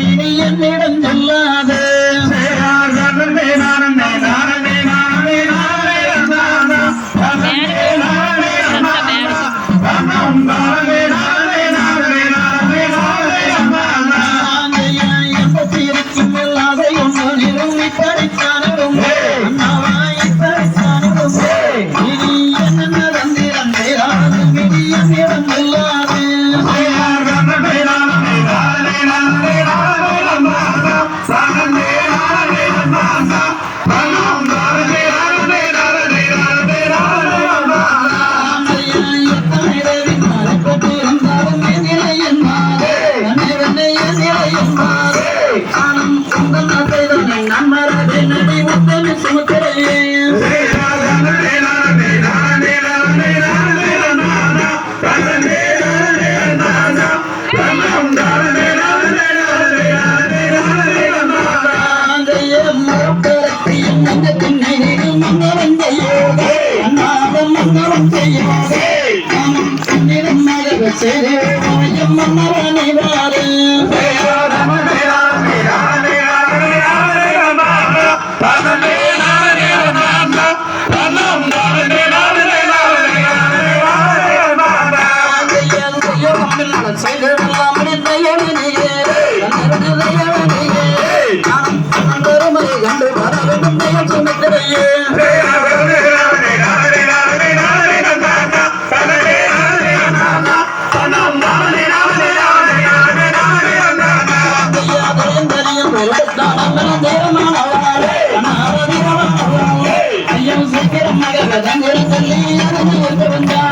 me and மன்னரனை வாரு. ராமன் துணைக்கிறையே ஐயன் சீக்கிரம் மகள் தங்கிருந்தல்லே அதை வந்தார்